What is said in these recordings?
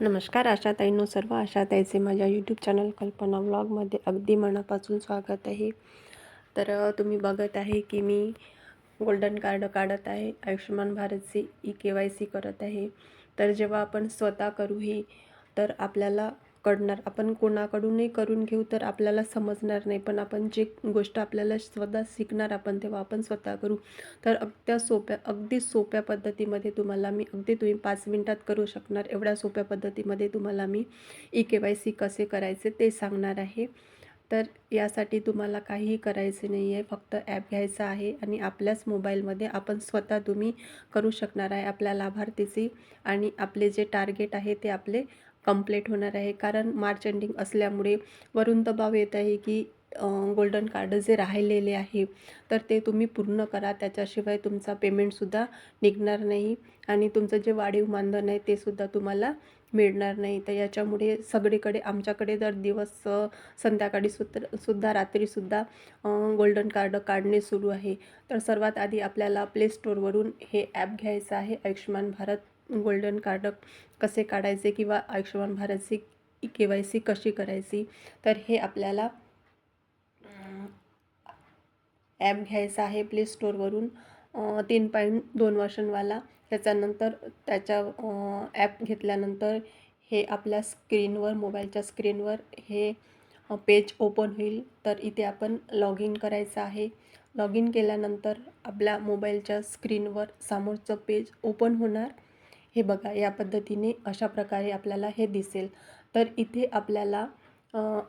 नमस्कार आशाताईंनो सर्व आशाताईचे माझ्या यूट्यूब चॅनल कल्पना व्लॉगमध्ये अगदी मनापासून स्वागत आहे. तर तुम्ही बघत आहे की मी गोल्डन कार्ड काढत आहे आयुष्यमान भारतचे ई के वाय सी करत आहे. तर जेव्हा आपण स्वतः करू ही तर आपल्याला कळणार आपण कोणाकडूनही करून घेऊ तर आपल्याला समजणार नाही. पण आपण जे गोष्ट आपल्याला स्वतः शिकणार आपण तेव्हा आपण स्वतः करू. तर अगद्या सोप्या अगदी सोप्या पद्धतीमध्ये तुम्हाला मी अगदी तुम्ही पाच मिनटात करू शकणार. एवढ्या सोप्या पद्धतीमध्ये तुम्हाला मी ई के वाय सी कसे करायचे ते सांगणार आहे. तर यासाठी तुम्हाला काहीही करायचे नाही आहे. फक्त ॲप घ्यायचा आहे आणि आपल्याच मोबाईलमध्ये आपण स्वतः तुम्ही करू शकणार आहे आपल्या लाभार्थीची आणि आपले जे टार्गेट आहे ते आपले कंप्लीट होणार आहे. कारण मार्च एंडिंग असल्यामुळे वरून दबाव येत आहे की गोल्डन कार्ड जे राहिलेले आहे तर ते तुम्ही पूर्ण करा. त्याच्याशिवाय तुमचा पेमेंटसुद्धा निघणार नाही. आणि तुमचं जे वाढीव मानधन आहे ते सुद्धा तुम्हाला मिळणार नाही. तर याच्यामुळे सगळीकडे आमच्याकडे दर दिवस संध्याकाळी सुद्धा सुद्धा रात्रीसुद्धा गोल्डन कार्ड काढणे सुरू आहे. तर सर्वात आधी आपल्याला प्ले स्टोरवरून हे ॲप घ्यायचं आहे. आयुष्यमान भारत गोल्डन कार्ड कसे काढायचे किंवा आयुष्यमान भारतची के वाय सी कशी करायची? तर हे आपल्याला ॲप घ्यायचा आहे प्ले स्टोरवरून तीन पॉईंट दोन वर्षांवाला. त्याच्यानंतर त्याच्या ॲप घेतल्यानंतर हे आपल्या स्क्रीनवर मोबाईलच्या स्क्रीनवर हे पेज ओपन होईल. तर इथे आपण लॉग इन करायचं आहे. लॉग इन केल्यानंतर आपल्या मोबाईलच्या स्क्रीनवर समोरचं पेज ओपन होणार. हे बघा या पद्धतीने अशा प्रकारे आपल्याला हे दिसेल. तर इथे आपल्याला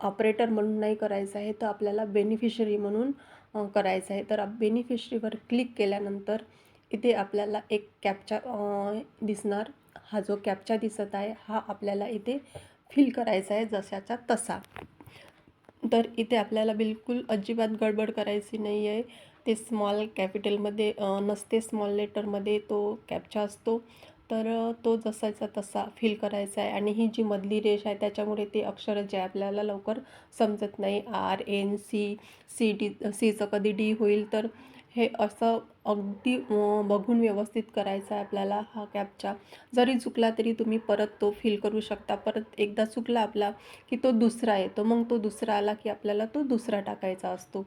ऑपरेटर म्हणून नाही करायचं आहे तर आपल्याला बेनिफिशरी म्हणून करायचं आहे. तर बेनिफिशरीवर क्लिक केल्यानंतर इथे आपल्याला एक कॅपचा दिसणार. हा जो कॅपचा दिसत आहे हा आपल्याला इथे फिल करायचा आहे जशाचा तसा. तर इथे आपल्याला बिलकुल अजिबात गडबड करायची नाही आहे. ते स्मॉल कॅपिटलमध्ये नसते स्मॉल लेटरमध्ये तो कॅपचा असतो. तर तो जसाचा तसा फील करायचा आहे आणि ही जी मधली रेष आहे त्याच्यामुळे ते अक्षर जे आहे आपल्याला लवकर समजत नाही R N C C D सीचं कधी डी होईल तर हे असं अगदी बघून व्यवस्थित करायचं आहे आपल्याला हा कॅपचा जरी चुकला तरी तुम्ही परत तो फील करू शकता. परत एकदा चुकला आपला की तो दुसरा येतो. मग तो दुसरा आला की आपल्याला तो दुसरा टाकायचा असतो.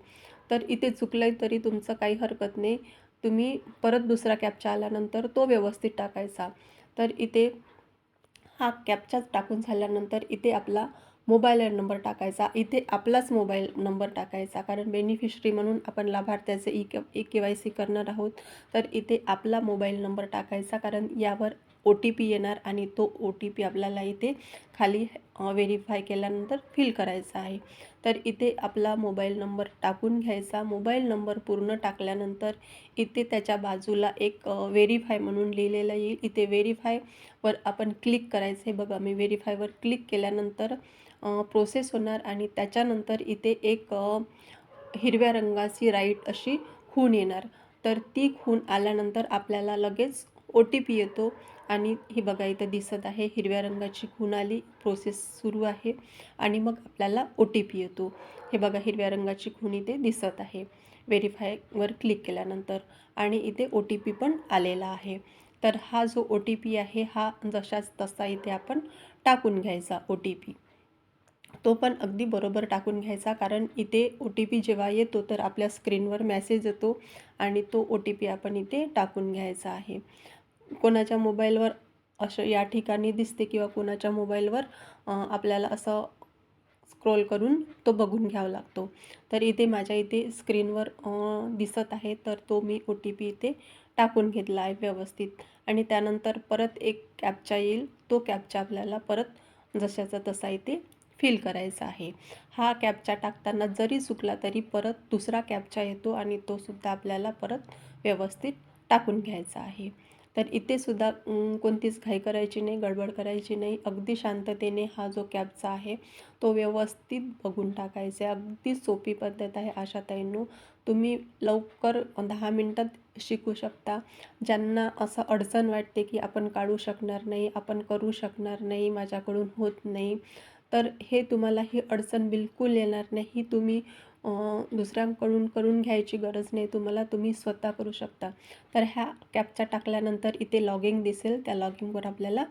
तर इथे चुकलं आहे तरी तुमचं काही हरकत नाही. तुम्ही परत दुसरा कॅपचा आल्यानंतर तो व्यवस्थित टाकायचा. तर इथे हा कॅपचाच टाकून झाल्यानंतर इथे आपला मोबाईल नंबर टाकायचा. इथे आपलाच मोबाईल नंबर टाकायचा. कारण बेनिफिशरी म्हणून आपण लाभार्थ्याचे e K e K Y C करणार आहोत. तर इथे आपला मोबाईल नंबर टाकायचा. कारण यावर ओ टी पी येणार आणि तो ओ टी पी आपल्याला इथे खाली व्हेरीफाय केल्यानंतर फिल करायचा आहे. तर इथे आपला मोबाईल नंबर टाकून घ्यायचा. मोबाईल नंबर पूर्ण टाकल्यानंतर इथे त्याच्या बाजूला एक व्हेरीफाय म्हणून लिहिलेलं येईल. इथे व्हेरीफायवर आपण क्लिक करायचं आहे. बघा मी व्हेरीफायवर क्लिक केल्यानंतर प्रोसेस होणार आणि त्याच्यानंतर इथे एक हिरव्या रंगाची राईट अशी खूण येणार. तर ती खूण आल्यानंतर आपल्याला लगेच ओ टी पी येतो. आणि हे बघा इथं दिसत आहे हिरव्या रंगाची खून आली प्रोसेस सुरू आहे आणि मग आपल्याला ओ टी पी येतो. हे बघा हिरव्या रंगाची खून इथे दिसत आहे. व्हेरीफायवर क्लिक केल्यानंतर आणि इथे ओ टी पी पण आलेला आहे. तर हा जो ओ टी पी आहे हा जशाच तसा इथे आपण टाकून घ्यायचा ओ टी पी तो पण अगदी बरोबर टाकून घ्यायचा कारण इथे ओ टी पी जेव्हा येतो तर आपल्या स्क्रीनवर मॅसेज येतो आणि तो ओ टी पी आपण इथे टाकून घ्यायचा आहे. कोणाच्या मोबाईलवर असं या ठिकाणी दिसते किंवा कोणाच्या मोबाईलवर आपल्याला असं स्क्रोल करून तो बघून घ्यावा लागतो. तर इथे माझ्या इथे स्क्रीनवर दिसत आहे तर तो मी ओ टी पी इथे टाकून घेतला आहे व्यवस्थित. आणि त्यानंतर परत एक कॅपचा येईल तो कॅपचा आपल्याला परत जशाचा तसा इथे फिल करायचा आहे. हा कॅपचा टाकताना जरी चुकला तरी परत दुसरा कॅपचा येतो आणि तो सुद्धा आपल्याला परत व्यवस्थित टाकून घ्यायचा आहे. तर इथे सुद्धा कोणतीच घाई करायची नाही गडबड करायची नाही. अगदी शांततेने हा जो कॅबचा आहे तो व्यवस्थित बघून टाकायचा आहे. अगदी सोपी पद्धत आहे आशाताईंनो तुम्ही लवकर दहा मिनटात शिकू शकता. ज्यांना असं अडचण वाटते की आपण काढू शकणार नाही आपण करू शकणार नाही माझ्याकडून होत नाही तर हे तुम्हाला ही अडचण बिलकुल येणार नाही. तुम्ही दुसऱ्यांकडून करून घ्यायची गरज नाही. तुम्हाला तुम्ही स्वतः करू शकता. तर ह्या कॅपचा टाकल्यानंतर इथे लॉगिंग दिसेल. त्या लॉगिंगवर आपल्याला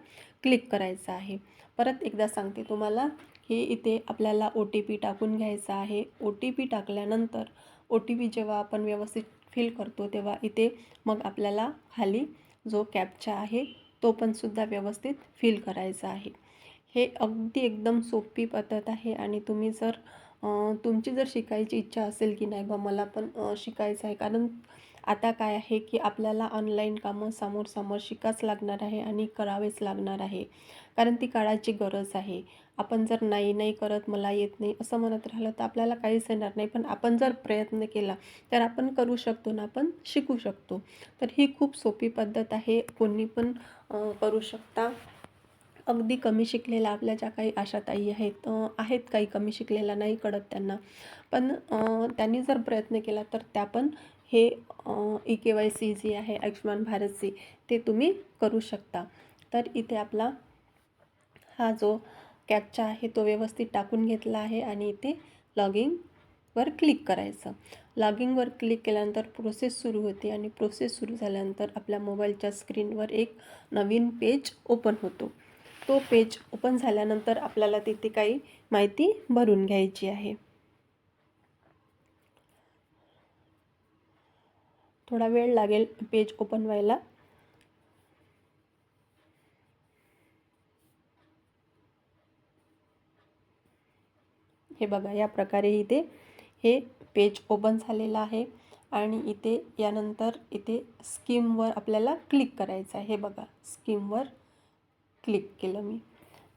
क्लिक करायचं आहे. परत एकदा सांगते तुम्हाला की इथे आपल्याला ओ टी पी टाकून घ्यायचा आहे. ओ टी पी टाकल्यानंतर ओ टी पी जेव्हा आपण व्यवस्थित फिल करतो तेव्हा इथे मग आपल्याला खाली जो कॅपचा आहे तो पण सुद्धा व्यवस्थित फिल करायचा आहे. हे अगदी एकदम सोपी पद्धत आहे. आणि तुम्ही जर तुमची जर शिकायची इच्छा असेल की नाही बा मला पण शिकायचं आहे. कारण आता काय आहे की आपल्याला ऑनलाईन कामं समोर समोर शिकाच लागणार आहे आणि करावेच लागणार आहे. कारण ती काळाची गरज आहे. आपण जर नाही नाही करत मला येत नाही असं म्हणत राहिलं तर आपल्याला काहीच येणार नाही. पण आपण जर प्रयत्न केला तर आपण करू शकतो ना आपण शिकू शकतो. तर ही खूप सोपी पद्धत आहे. कोणी पण करू शकता. अगदी कमी शिकलेल्या आपल्या ज्या काही आशाताई आहेत आहेत काही कमी शिकलेल्या नाही कळत त्यांना. पण त्यांनी जर प्रयत्न केला तर त्या पण हे ई के वाय सी जी आहे आयुष्यमान भारतची ते तुम्ही करू शकता. तर इथे आपला हा जो कॅपचा आहे तो व्यवस्थित टाकून घेतला आहे आणि इथे लॉगिंगवर क्लिक करायचं. लॉगिंगवर क्लिक केल्यानंतर प्रोसेस सुरू होते आणि प्रोसेस सुरू झाल्यानंतर आपल्या मोबाईलच्या स्क्रीनवर एक नवीन पेज ओपन होतो. तो पेज ओपन झाल्यानंतर आपल्याला तिथे काही माहिती भरून घ्यायची आहे. थोडा वेळ लागेल पेज ओपन व्हायला. हे बघा या प्रकारे इथे हे पेज ओपन झालेलं आहे आणि इथे यानंतर इथे स्कीमवर आपल्याला क्लिक करायचं आहे. हे बघा स्कीमवर क्लिक केलं मी.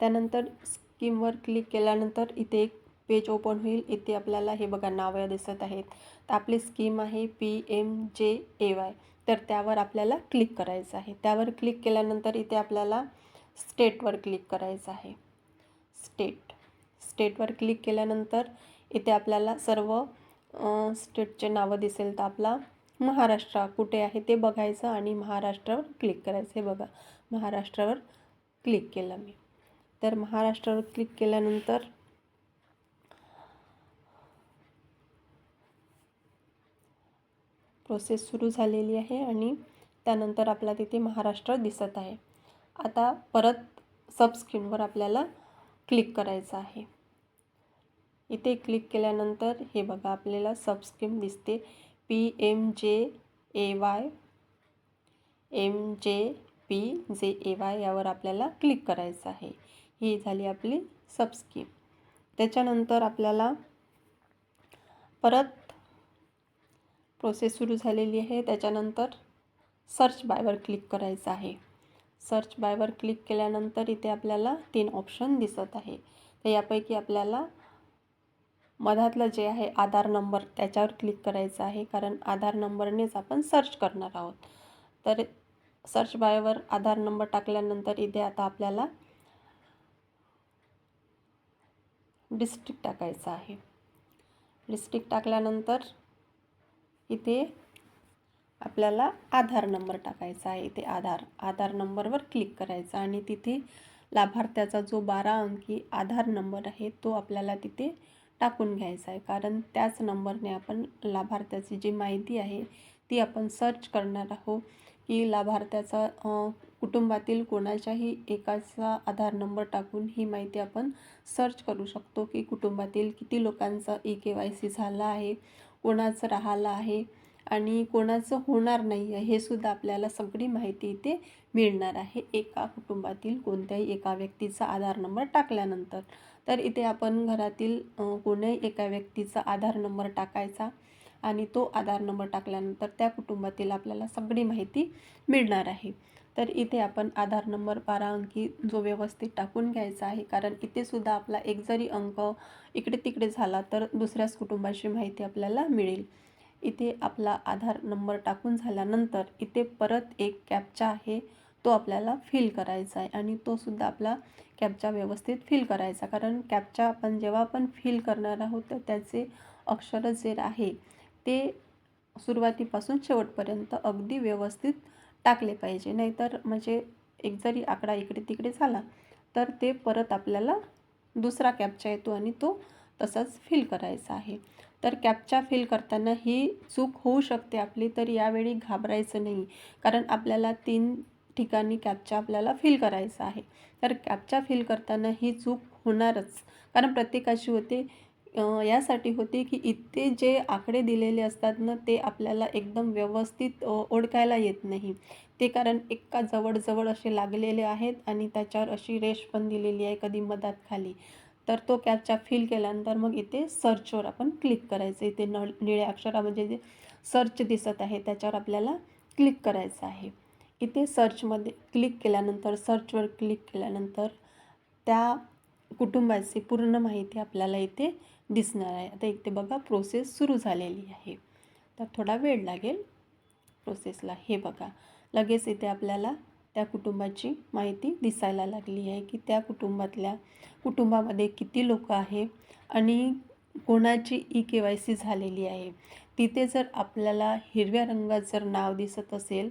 त्यानंतर स्कीमवर क्लिक केल्यानंतर इथे एक पेज ओपन होईल. इथे आपल्याला हे बघा नावं दिसत आहेत. तर आपली स्कीम आहे P M J A Y. तर त्यावर आपल्याला क्लिक करायचं आहे. त्यावर क्लिक केल्यानंतर इथे आपल्याला स्टेटवर क्लिक करायचं आहे. स्टेट. स्टेटवर क्लिक केल्यानंतर इथे आपल्याला सर्व स्टेटचे नावं दिसेल. तर आपला महाराष्ट्र कुठे आहे ते बघायचं आणि महाराष्ट्रावर क्लिक करायचं. हे बघा महाराष्ट्रावर क्लिक केलं मी. तर महाराष्ट्रावर क्लिक केल्यानंतर प्रोसेस सुरू झालेली आहे आणि त्यानंतर आपला तिथे महाराष्ट्र दिसत आहे. आता परत सबस्क्रीनवर आपल्याला क्लिक करायचं आहे. इथे क्लिक केल्यानंतर हे बघा आपल्याला सबस्क्रीन दिसते. P M J A Y M J P J A Y यावर आपल्याला क्लिक करायचं आहे. ही झाली आपली सबस्कीम त्याच्यानंतर आपल्याला परत प्रोसेस सुरू झालेली आहे. त्याच्यानंतर सर्च बायवर क्लिक करायचं आहे. सर्च बायवर क्लिक केल्यानंतर इथे आपल्याला तीन ऑप्शन दिसत आहे. तर यापैकी आपल्याला मधातलं जे आहे आधार नंबर त्याच्यावर क्लिक करायचं आहे. कारण आधार नंबरनेच आपण सर्च करणार आहोत. तर सर्च बायवर आधार नंबर टाकल्यानंतर इथे आता आपल्याला डिस्ट्रिक्ट टाकायचं आहे. डिस्ट्रिक्ट टाकल्यानंतर इथे आपल्याला आधार नंबर टाकायचा आहे. इथे आधार आधार नंबरवर क्लिक करायचा आणि तिथे लाभार्थ्याचा जो बारा अंकी आधार नंबर आहे तो आपल्याला तिथे टाकून घ्यायचा आहे. कारण त्याच नंबरने आपण लाभार्थ्याची जी माहिती आहे ती आपण सर्च करणार आहोत. की लाभार्थ्याचा कुटुंबातील कोणाच्याही एकाचा आधार नंबर टाकून ही माहिती आपण सर्च करू शकतो की कुटुंबातील किती लोकांचा ई के वाय सी झाला आहे कोणाचं राहिलं आहे आणि कोणाचं होणार नाही आहे हे सुद्धा आपल्याला सगळी माहिती इथे मिळणार आहे. एका कुटुंबातील कोणत्याही एका व्यक्तीचा आधार नंबर टाकल्यानंतर. तर इथे आपण घरातील कोण्याही एका व्यक्तीचा आधार नंबर टाकायचा. आणि तो आधार नंबर टाकल्यानंतर त्या कुटुंबातील आपल्याला सगळी माहिती मिळणार आहे. तर इथे आपण आधार नंबर बारा अंकी जो व्यवस्थित टाकून घ्यायचा आहे कारण इथेसुद्धा आपला एक जरी अंक इकडे तिकडे झाला तर दुसऱ्याच कुटुंबाची माहिती आपल्याला मिळेल. इथे आपला आधार नंबर टाकून झाल्यानंतर इथे परत एक कॅपचा आहे तो आपल्याला फिल करायचा आहे आणि तो सुद्धा आपला कॅपचा व्यवस्थित फिल करायचा कारण कॅपचा आपण जेव्हा आपण फिल करणार आहोत तर त्याचे अक्षर जे आहे ते सुरुवातीपासून शेवटपर्यंत अगदी व्यवस्थित टाकले पाहिजे. नाहीतर म्हणजे एक जरी आकडा इकडे तिकडे झाला तर ते परत आपल्याला दुसरा कॅपचा येतो आणि तो तसाच फिल करायचा आहे. तर कॅपचा फिल करताना ही चूक होऊ शकते आपली तर यावेळी घाबरायचं नाही. कारण आपल्याला तीन ठिकाणी कॅपचा आपल्याला फिल करायचा आहे. तर कॅपचा फिल करताना ही चूक होणारच. कारण प्रत्येकाची होते यासाठी होते की इथे जे आकडे दिलेले असतात ना ते आपल्याला एकदम व्यवस्थित ओळखायला येत नाही. ते कारण एका जवळजवळ असे लागलेले आहेत आणि त्याच्यावर अशी रेष पण दिलेली आहे कधी मधात खाली. तर तो कॅपचा फिल केल्यानंतर मग इथे सर्चवर आपण क्लिक करायचं. इथे न निळ्या अक्षरा म्हणजे जे सर्च दिसत आहे त्याच्यावर आपल्याला क्लिक करायचं आहे. इथे सर्चमध्ये क्लिक केल्यानंतर सर्चवर क्लिक केल्यानंतर त्या कुटुंबाची पूर्ण माहिती आपल्याला इथे दिसणार आहे. आता इथे बघा प्रोसेस सुरू झालेली आहे. तर थोडा वेळ लागेल प्रोसेसला हे बघा लगेच इथे आपल्याला त्या कुटुंबाची माहिती दिसायला लागली आहे की त्या कुटुंबातल्या कुटुंबामध्ये किती लोक आहे आणि कोणाची ई के वाय सी झालेली आहे. तिथे जर आपल्याला हिरव्या रंगात जर नाव दिसत असेल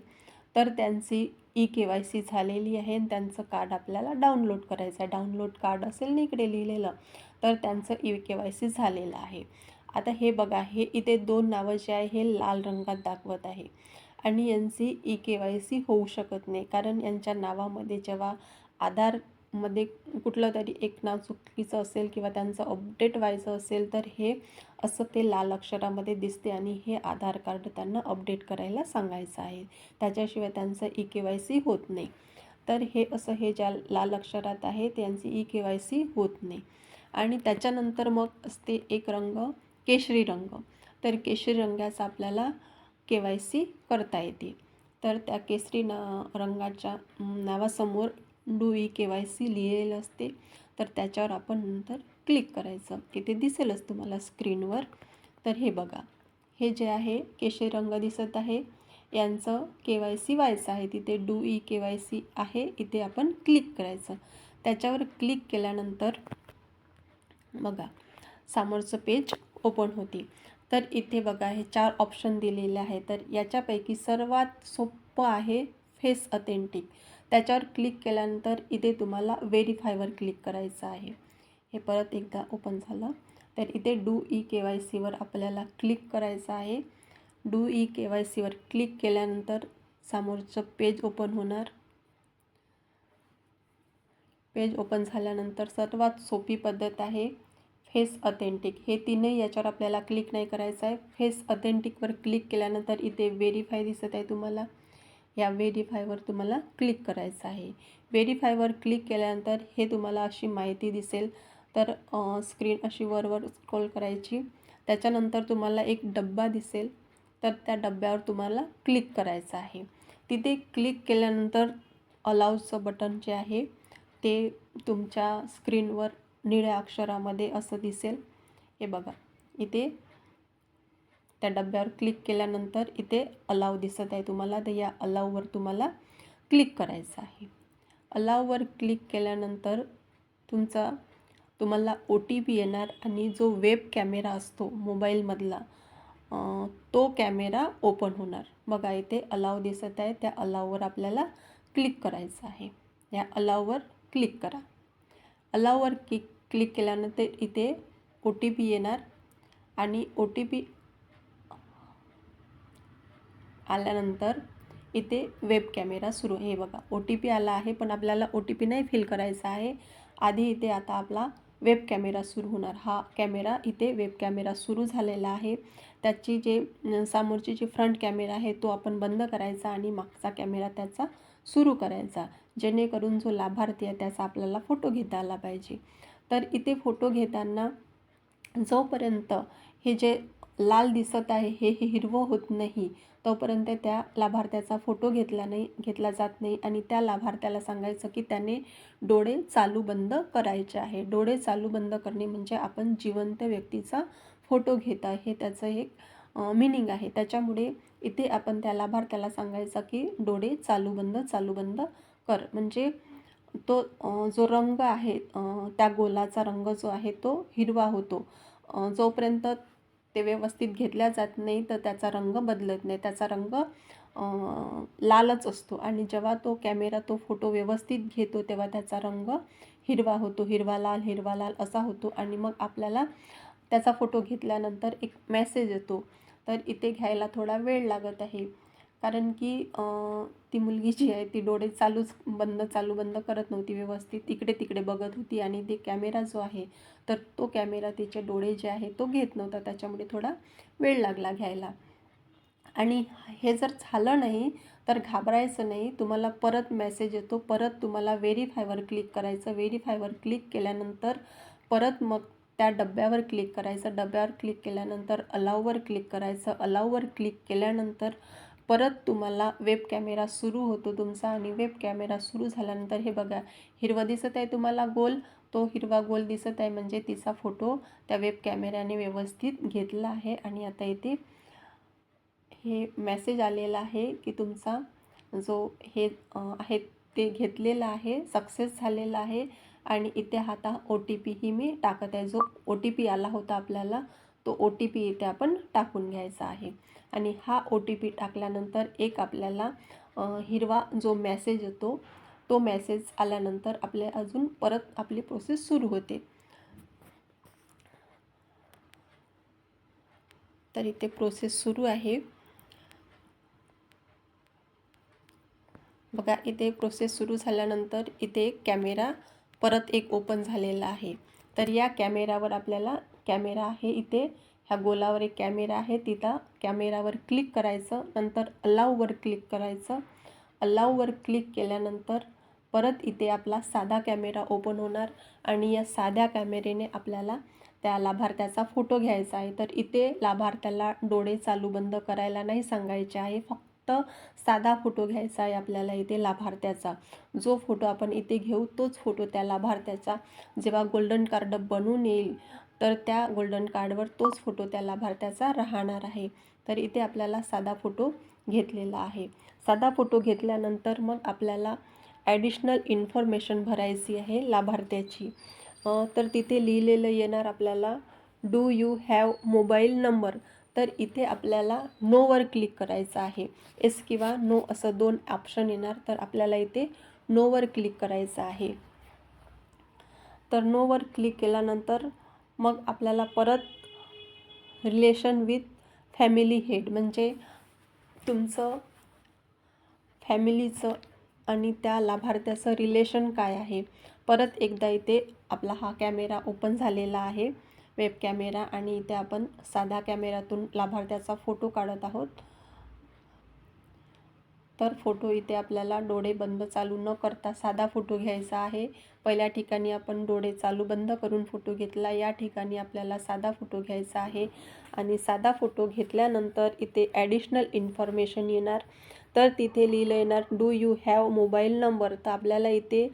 तर त्यांची ई के वाय सी झालेली आहे आणि त्यांचं कार्ड आपल्याला डाउनलोड करायचं आहे. डाउनलोड कार्ड असेल ना इकडे लिहिलेलं तर त्यांचं ई के वाय सी झालेलं आहे. आता हे बघा हे इथे दोन नावं जे आहे हे लाल रंगात दाखवत आहे. आणि यांची ई के वाय सी होऊ शकत नाही कारण यांच्या नावामध्ये जेव्हा आधार मध्ये कुठलं तरी एक नाव चुकीचं असेल किंवा त्यांचं अपडेट व्हायचं असेल तर हे असं ते लाल अक्षरामध्ये दिसते आणि हे आधार कार्ड त्यांना अपडेट करायला सांगायचं आहे. त्याच्याशिवाय त्यांचं ई के वाय सी होत नाही. तर हे असं हे ज्या लाल अक्षरात आहे त्यांची ई के वाय सी होत नाही. आणि त्याच्यानंतर मग असते एक रंग केशरी रंग. तर केशरी रंगाचा आपल्याला के वाय सी करता येते. तर त्या केसरी न रंगाच्या नावासमोर do e K Y C लिहिलेलं असते तर त्याच्यावर आपण नंतर क्लिक करायचं. तिथे दिसेलच तुम्हाला स्क्रीनवर. तर हे बघा. हे जे आहे केशरी रंग दिसत आहे. यांचं के वाय सी व्हायचं आहे. तिथे do e K Y C आहे. इथे आपण क्लिक करायचं. त्याच्यावर क्लिक केल्यानंतर बघा समोरचं पेज ओपन होते. तर इथे बघा हे चार ऑप्शन दिलेले आहे. तर याच्यापैकी सर्वात सोपं आहे फेस अथेंटिक त्याच्यावर क्लिक केल्यानंतर इथे तुम्हाला व्हेरीफायवर क्लिक करायचं आहे. हे परत एकदा ओपन झालं. तर इथे do e e K Y सीवर आपल्याला क्लिक करायचं आहे. Do e e K Y सीवर क्लिक केल्यानंतर समोरचं पेज ओपन होणार. पेज ओपन झाल्यानंतर सर्वात सोपी पद्धत आहे फेस अथेंटिक हे तीनही याच्यावर आपल्याला क्लिक नाही करायचं आहे. फेस अथेंटिकवर क्लिक केल्यानंतर इथे व्हेरीफाय दिसत आहे तुम्हाला. या व्हेरीफायवर तुम्हाला क्लिक करायचं आहे. व्हेरीफायवर क्लिक केल्यानंतर हे तुम्हाला अशी माहिती दिसेल. तर स्क्रीन अशी वरवर स्क्रोल करायची. त्याच्यानंतर तुम्हाला एक डब्बा दिसेल. तर त्या डब्यावर तुम्हाला क्लिक करायचं आहे. तिथे क्लिक केल्यानंतर अलाउचं बटन जे आहे ते तुमच्या स्क्रीनवर निळ्या अक्षरामध्ये असं दिसेल. हे बघा. इथे त्या डब्यावर क्लिक केल्यानंतर इथे अलाव दिसत आहे तुम्हाला. तर या अलाववर तुम्हाला क्लिक करायचं आहे. अलाववर क्लिक केल्यानंतर तुमचा तुम्हाला ओ टी पी येणार आणि जो वेब कॅमेरा असतो मोबाईलमधला तो कॅमेरा ओपन होणार. बघा इथे अलाव दिसत आहे. त्या अलाववर आपल्याला क्लिक करायचं आहे. या अलाववर क्लिक करा. अलाववर क्लिक क्लिक केल्यानंतर इथे ओ टी पी येणार आणि ओ टी पी आल्यानंतर इथे वेब कॅमेरा सुरू हे बघा ओ टी पी आला आहे पण आपल्याला ओ टी पी नाही फिल करायचा आहे. आधी इथे आता आपला वेब कॅमेरा सुरू होणार. हा कॅमेरा इथे वेब कॅमेरा सुरू झालेला आहे. त्याची जे समोरची जी फ्रंट कॅमेरा आहे तो आपण बंद करायचा आणि मागचा कॅमेरा त्याचा सुरू करायचा. जेणेकरून जो लाभार्थी आहे त्याचा आपल्याला फोटो घेता आला पाहिजे. तर इथे फोटो घेताना जोपर्यंत हे जे लाल दिसत आहे हे हे हिरवं होत नाही तोपर्यंत त्या लाभार्थ्याचा फोटो घेतला नाही घेतला जात नाही आणि त्या लाभार्थ्याला सांगायचं की त्याने डोळे चालू बंद करायचे आहे. डोळे चालू बंद करणे म्हणजे आपण जिवंत व्यक्तीचा फोटो घेत आहे. हे त्याचं एक मिनिंग आहे. त्याच्यामुळे इथे आपण त्या लाभार्थ्याला सांगायचं की डोळे चालू बंद चालू बंद कर. म्हणजे तो जो रंग आहे त्या गोलाचा रंग जो आहे तो हिरवा होतो. जोपर्यंत ते व्यवस्थित घेतल्या जात नाही तर त्याचा रंग बदलत नाही. त्याचा रंग लालच असतो. आणि जेव्हा तो कॅमेरा तो फोटो व्यवस्थित घेतो तेव्हा त्याचा रंग हिरवा होतो. हिरवा लाल हिरवा लाल असा होतो. आणि मग आपल्याला त्याचा फोटो घेतल्यानंतर एक मेसेज येतो. तर इथे घ्यायला थोडा वेळ लागत आहे. कारण की ती मुलगी जी आहे ती डोळे चालूच बंद चालू बंद करत नव्हती व्यवस्थित. तिकडे तिकडे बघत होती आणि ते कॅमेरा जो आहे तर तो कॅमेरा तिचे डोळे जे आहे तो घेत नव्हता. त्याच्यामुळे थोडा वेळ लागला घ्यायला. आणि हे जर झालं नाही तर घाबरायचं नाही. तुम्हाला परत मेसेज येतो. परत तुम्हाला व्हेरीफायवर क्लिक करायचं. व्हेरीफायवर क्लिक केल्यानंतर परत मग त्या डब्यावर क्लिक करायचं. डब्यावर क्लिक केल्यानंतर अलाववर क्लिक करायचं. अलाववर क्लिक केल्यानंतर परत तुम्हाला वेब कॅमेरा सुरू होतो तुमचा आणि वेब कॅमेरा सुरू झाल्यानंतर हे बघा हिरवा दिसत आहे तुम्हाला गोल तो हिरवा गोल दिसत आहे म्हणजे तिचा फोटो त्या वेब कॅमेऱ्याने व्यवस्थित घेतला आहे आणि आता इथे हे मेसेज आलेला आहे की तुमचा जो हे आहे ते घेतलेलं आहे सक्सेस झालेला आहे आणि इथे आता ओ टी पीही मी टाकत आहे. जो ओ टी पी आला होता आपल्याला तो ओ टी पी इथे आपण टाकून घ्यायचा आहे. आणि हा ओ टी पी टाकल्यानंतर एक आपल्याला हिरवा जो मेसेज येतो तो मेसेज आल्यानंतर आपल्या अजून परत आपली प्रोसेस सुरू होते. तर इथे प्रोसेस सुरू आहे. बघा इथे प्रोसेस सुरू झाल्यानंतर इथे कॅमेरा परत एक ओपन झालेला आहे. तर या कॅमेरावर आपल्याला कॅमेरा आहे इथे ह्या गोलावर एक कॅमेरा आहे. तिथं कॅमेरावर क्लिक करायचं नंतर अलाऊवर क्लिक करायचं. अलाऊवर क्लिक केल्यानंतर परत इथे आपला साधा कॅमेरा ओपन होणार आणि या साध्या कॅमेरेने आपल्याला त्या लाभार्थ्याचा फोटो घ्यायचा आहे. तर इथे लाभार्थ्याला डोळे चालू बंद करायला नाही सांगायचे आहे. फक्त साधा फोटो घ्यायचा आहे आपल्याला इथे लाभार्थ्याचा. जो फोटो आपण इथे घेऊ तोच फोटो त्या लाभार्थ्याचा. जेव्हा गोल्डन कार्ड बनून येईल तर त्या गोल्डन कार्डवर तोच फोटो त्या लाभार्थ्याचा राहणार आहे. तर इथे आपल्याला साधा फोटो घेतलेला आहे. साधा फोटो घेतल्यानंतर मग आपल्याला ॲडिशनल इन्फॉर्मेशन भरायची आहे लाभार्थ्याची. तर तिथे लिहिलेलं येणार आपल्याला do you have mobile number तर इथे आपल्याला नोवर क्लिक करायचं आहे. एस किंवा नो असं दोन ऑप्शन येणार तर आपल्याला इथे नोवर क्लिक करायचं आहे. तर नोवर क्लिक केल्यानंतर मग आपल्याला परत रिलेशन विथ फॅमिली हेड म्हणजे तुमचं फॅमिलीचं आणि त्या लाभार्थ्याचं रिलेशन काय आहे? परत एकदा इथे आपला हा कॅमेरा ओपन झालेला आहे. वेब कॅमेरा आणि इथे आपण साध्या कॅमेऱ्यातून लाभार्थ्याचा फोटो काढत आहोत. तर फोटो इथे आपल्याला डोळे बंद चालू न करता साधा फोटो घ्यायचा आहे. पहिल्या ठिकाणी आपण डोळे चालू बंद करून फोटो घेतला. या ठिकाणी आपल्याला साधा फोटो घ्यायचा आहे. आणि साधा फोटो घेतल्यानंतर इथे ॲडिशनल इन्फॉर्मेशन येणार. तर तिथे लिहिलं येणार do you have mobile number तर आपल्याला इथे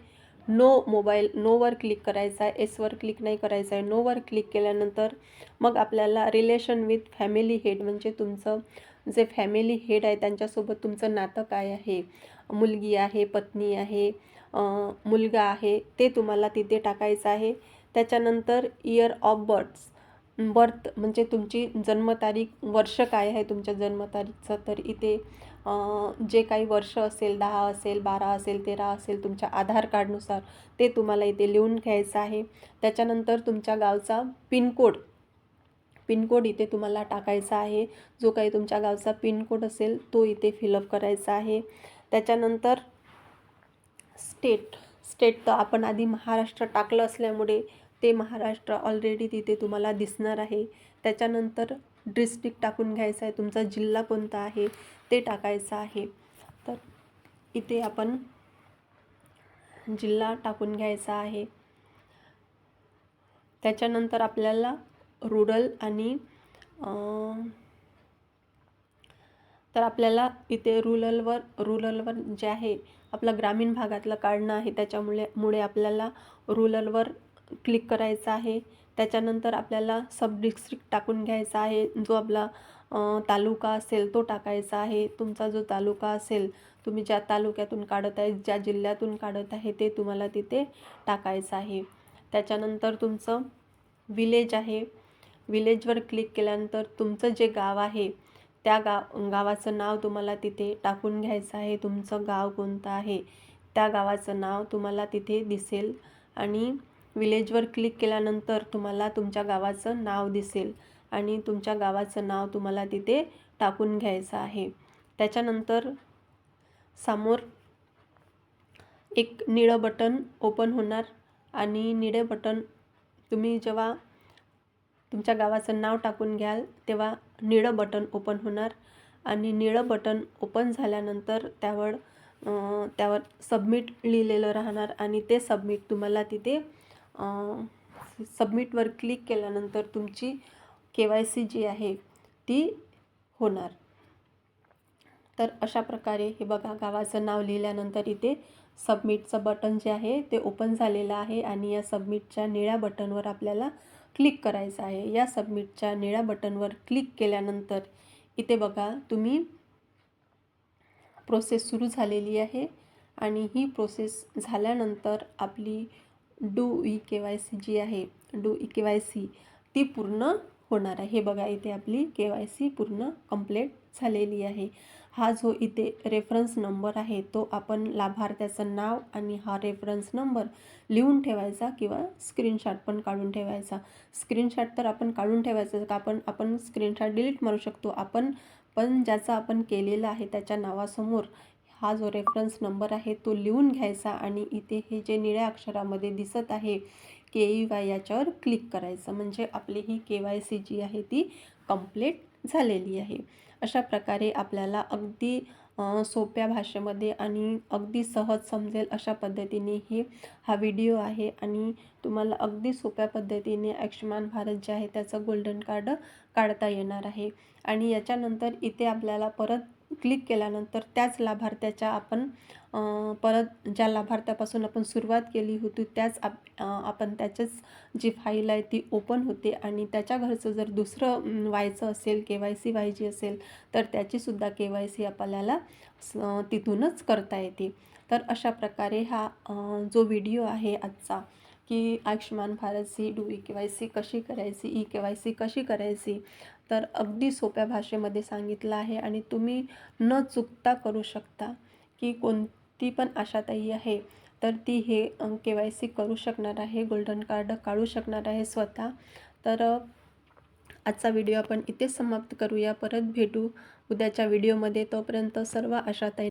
नो मोबाईल नोवर क्लिक करायचा आहे. एसवर क्लिक नाही करायचं आहे. नोवर क्लिक केल्यानंतर मग आपल्याला रिलेशन विथ फॅमिली हेड म्हणजे तुमचं जे फॅमिली हेड आहे त्यांच्यासोबत तुमचं नातं काय आहे? मुलगी आहे पत्नी आहे मुलगा आहे ते तुम्हाला तिथे टाकायचं आहे. त्याच्यानंतर इयर ऑफ बर्थ्स बर्थ म्हणजे तुमची जन्मतारीख वर्ष काय आहे तुमच्या जन्मतारीखचं? तर इथे जे काही वर्ष असेल दहा असेल बारा असेल तेरा असेल तुमच्या आधार कार्डनुसार ते तुम्हाला इथे लिहून घ्यायचं आहे. त्याच्यानंतर तुमच्या गावचा पिनकोड पिनकोड इथे तुम्हाला टाकायचा आहे. जो काही तुमच्या गावचा पिनकोड असेल तो इथे फिलअप करायचा आहे. त्याच्यानंतर स्टेट स्टेट तर आपण आधी महाराष्ट्र टाकलं असल्यामुळे ते महाराष्ट्र ऑलरेडी तिथे तुम्हाला दिसणार आहे. त्याच्यानंतर डिस्ट्रिक्ट टाकून घ्यायचा आहे. तुमचा जिल्हा कोणता आहे ते टाकायचं आहे. तर इथे आपण जिल्हा टाकून घ्यायचा आहे. त्याच्यानंतर आपल्याला रुरल आणि तर आपल्याला इथे रुरलवर रुरलवर जे आहे आपला ग्रामीण भागातलं काढणं आहे त्याच्यामुळे मुळे आपल्याला रुरलवर क्लिक करायचं आहे. त्याच्यानंतर आपल्याला सब डिस्ट्रिक्ट टाकून घ्यायचा आहे. जो आपला तालुका असेल तो टाकायचा आहे. तुमचा जो तालुका असेल तुम्ही ज्या तालुक्यातून काढत आहे ज्या जिल्ह्यातून काढत आहे ते तुम्हाला तिथे टाकायचं आहे. त्याच्यानंतर तुमचं विलेज आहे. विलेजवर क्लिक केल्यानंतर तुमचं जे गाव आहे त्या गाव गावाचं नाव तुम्हाला तिथे टाकून घ्यायचं आहे. तुमचं गाव कोणतं आहे त्या गावाचं नाव तुम्हाला तिथे दिसेल. आणि विलेजवर क्लिक केल्यानंतर तुम्हाला तुमच्या गावाचं नाव दिसेल. आणि तुमच्या गावाचं नाव तुम्हाला तिथे टाकून घ्यायचं आहे. त्याच्यानंतर समोर एक निळं बटन ओपन होणार. आणि निळे बटन तुम्ही जेव्हा तुमच्या गावाचं नाव टाकून घ्याल. तेव्हा निळं बटन ओपन होणार. आणि निळं बटन ओपन झाल्यानंतर त्यावर त्यावर सबमिट लिहिलेलं राहणार. आणि ते सबमिट तुम्हाला तिथे सबमिटवर क्लिक केल्यानंतर तुमची के वाय सी जी आहे ती होणार. तर अशा प्रकारे हे बघा गावाचं नाव लिहिल्यानंतर इथे सबमिटचं बटन जे आहे ते ओपन झालेलं आहे. आणि या सबमिटच्या निळ्या बटनवर आपल्याला क्लिक करायचं आहे. या सबमिटच्या निळ्या बटनवर क्लिक केल्यानंतर इथे बघा तुम्ही प्रोसेस सुरू झालेली आहे आणि ही प्रोसेस झाल्यानंतर आपली do e K Y C जी आहे do e K Y C ती पूर्ण होणार आहे. हे बघा इथे आपली के वाय सी पूर्ण कंप्लीट झालेली आहे. हा जो इथे रेफरन्स नंबर आहे तो आपण लाभार्थ्याचं नाव आणि हा रेफरन्स नंबर लिहून ठेवायचा किंवा स्क्रीनशॉट पण काढून ठेवायचा. स्क्रीनशॉट तर आपण काढून ठेवायचं का आपण आपण स्क्रीनशॉट डिलीट मारू शकतो. आपण पण ज्याचा आपण केलेला आहे त्याच्या नावासमोर हा जो रेफरन्स नंबर आहे तो लिहून घ्यायचा आणि इथे हे जे निळ्या अक्षरामध्ये दिसत आहे के ई वाय याच्यावर क्लिक करायचं. म्हणजे आपली ही के वाय सी जी आहे ती कंप्लीट झालेली आहे. अशा प्रकारे आपल्याला अगदी सोप्या भाषेमध्ये आणि अगदी सहज समजेल अशा पद्धतीने हे हा व्हिडिओ आहे. आणि तुम्हाला अगदी सोप्या पद्धतीने आयुष्यमान भारत जे आहे त्याचं गोल्डन कार्ड काढता येणार आहे. आणि याच्यानंतर इथे आपल्याला परत क्लिक केल्यानंतर त्याच लाभार्थ्याच्या आपण परत ज्या लाभार्थ्यापासून आपण सुरुवात केली होती त्याच आप आपण त्याचेच जी फाईल आहे ती ओपन होते आणि त्याच्या घरचं जर दुसरं व्हायचं असेल के वाय सी व्हायची असेल तर त्याचीसुद्धा के वाय सी आपल्याला स- तिथूनच करता येते. तर अशा प्रकारे हा जो व्हिडिओ आहे आजचा की Ayushman भारतची do e K Y C कशी करायची ई के वाय सी कशी करायची तर अगदी सोप्या भाषेमध्ये सांगितलं आहे आणि तुम्ही न चुकता करू शकता की कोणती पण आशाताई आहे तर ती हे के वाय सी करू शकणार आहे गोल्डन कार्ड काढू शकणार आहे स्वतः. तर आजचा व्हिडिओ आपण इथेच समाप्त करूया. परत भेटू उद्याच्या व्हिडिओमध्ये. तोपर्यंत सर्व आशाताई